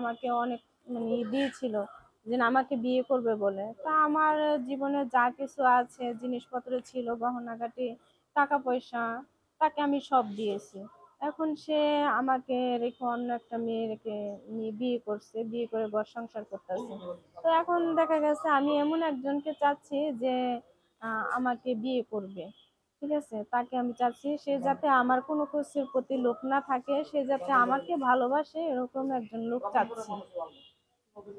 আমাকে অনেক মানে দিয়েছিল যে আমাকে বিয়ে করবে বলে। তা আমার জীবনে যা কিছু আছে, জিনিসপত্র ছিল, গহনাগাটি টাকা পয়সা তাকে আমি সব দিয়েছি। এখন সে আমাকে রেখে অন্য একটা মেয়েকে নিয়ে বিয়ে করছে, বিয়ে করে ঘর সংসার করতেছে। তো এখন দেখা গেছে আমি এমন একজনকে চাচ্ছি যে আমাকে বিয়ে করবে। ঠিক আছে? তাকে আমি চাচ্ছি সে যাতে আমার কোনো খুশির প্রতি লোক না থাকে সে যাতে আমাকে ভালোবাসে এরকম একজন লোক চাচ্ছি।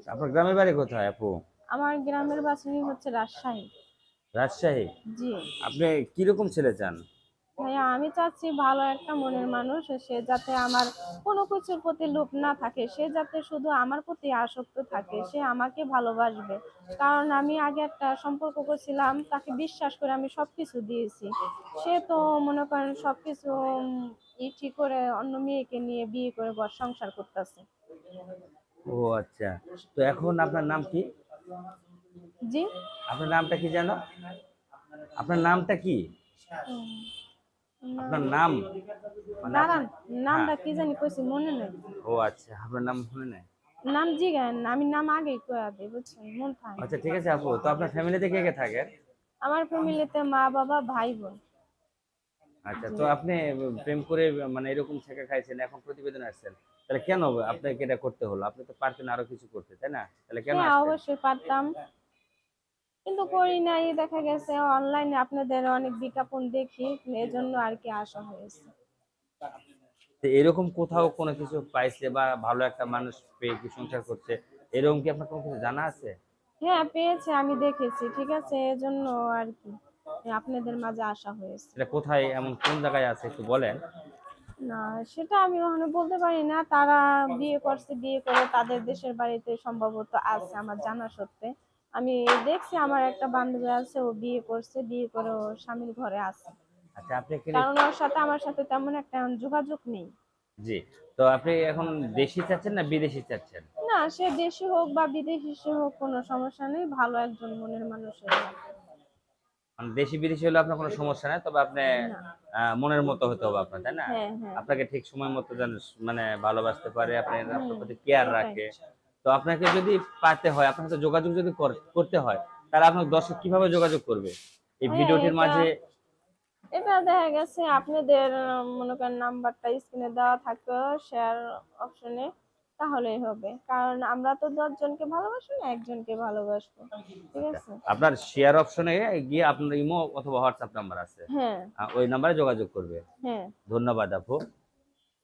আপনার গ্রামের বাড়ি কোথায় আপু? আমার গ্রামের বাসিনী হচ্ছে রাজশাহী। রাজশাহী? জি। আপনি কীরকম ছেলে চান? ভাইয়া আমি চাচ্ছি ভালো একটা মনের মানুষ সে যাতে আমার কোনো কিছুর প্রতি লোভ না থাকে সে যাতে শুধু আমার প্রতি আসক্ত থাকে সে আমাকে ভালোবাসবে। কারণ আমি আগে একটা সম্পর্ক করছিলাম তাকে বিশ্বাস করে আমি সব কিছু দিয়েছি। সে তো মনে করেন সব কিছু ই ঠিক করে অন্য মেয়েকে নিয়ে বিয়ে করে ঘর সংসার করতেছে। ও আচ্ছা তো এখন আপনার নাম কি? জি? আপনার নামটা কি জানো আপনার নামটা কি? আপনার নাম? মানে দাঁড়ান নামটা কি জানি কইছি মনে নেই। ও আচ্ছা আপনার নাম শুনে নেই? নাম জিগান আমি নাম আগেই কয়া দিই বুঝছেন মন থাকে আচ্ছা ঠিক আছে আপু তো আপনার ফ্যামিলিতে কে কে থাকে আমার ফ্যামিলিতে মা বাবা ভাই বোন। আচ্ছা তো আপনি প্রেম করে মানে এরকম ছেঁকা খাইছেন এখন প্রতিবেদন আসছেন। তাহলে কেন আপনাকে এটা করতে হলো? আপনি তো পারতেন আরও কিছু করতে তাই না? তাহলে কেন হ্যাঁ? অবশ্যই পারতাম। কিন্তু করি নাই দেখা গেছে অনলাইনে আপনাদের অনেক বিজ্ঞাপন দেখি এজন্য আর কি আসা হয়েছে। এরকম কোথাও কোনো কিছু পাইছে বা ভালো একটা মানুষ পেয়ে কি সংসার করছে এরকম কি আপনার কোনো কিছু জানা আছে? হ্যাঁ পেয়েছে আমি দেখেছি ঠিক আছে এজন্য আর কি আপনাদের মাঝে আসা হয়েছে। এটা কোথায় এমন কোন জায়গায় আছে একটু বলেন। না সেটা আমি ওখানে বলতে পারি না তারা বিয়ে করছে বিয়ে করে তাদের দেশের বাড়িতে সম্ভবত আছে আমার জানা সত্ত্বে। আমি দেখছি আমার একটা বান্ধবী আছে ও বিয়ে করছে বিয়ে করে ও স্বামীর ঘরে আছে। আচ্ছা আপনি কারণ ওর সাথে আমার সাথে তেমন একটা যোগাযোগ নেই। জি তো আপনি এখন দেশি চাচ্ছেন না বিদেশি চাচ্ছেন? না সে দেশি হোক বা বিদেশি সে হোক কোনো সমস্যা নেই ভালো একজন মনের মানুষের মানে দেশি বিদেশি হলে আপনার কোনো সমস্যা নাই তবে আপনি মনের মতো হতে হবে আপনার তাই না? হ্যাঁ হ্যাঁ। আপনাকে ঠিক সময় মতো যেন মানে ভালোবাসতে পারে আপনার প্রতি কেয়ার। রাখে। তো আপনাকে যদি পাতে হয় আপনার সাথে যোগাযোগ যদি করতে হয় তাহলে আপনার দর্শক কীভাবে যোগাযোগ করবে? এই ভিডিওটির মাঝে এটা দেখা গেছে আপনাদের মনে করেন নাম্বারটা স্ক্রিনে দেওয়া থাকবে শেয়ার অপশনে তাহলেই হবে। কারণ আমরা তো দশজনকে ভালোবাসি না একজনকে ভালোবাসবো। ঠিক আছে? আপনার শেয়ার অপশনে গিয়ে আপনার ইমো অথবা হোয়াটসঅ্যাপ নাম্বার আছে। হ্যাঁ। ওই নাম্বারে যোগাযোগ করবে। হ্যাঁ। ধন্যবাদ আপু।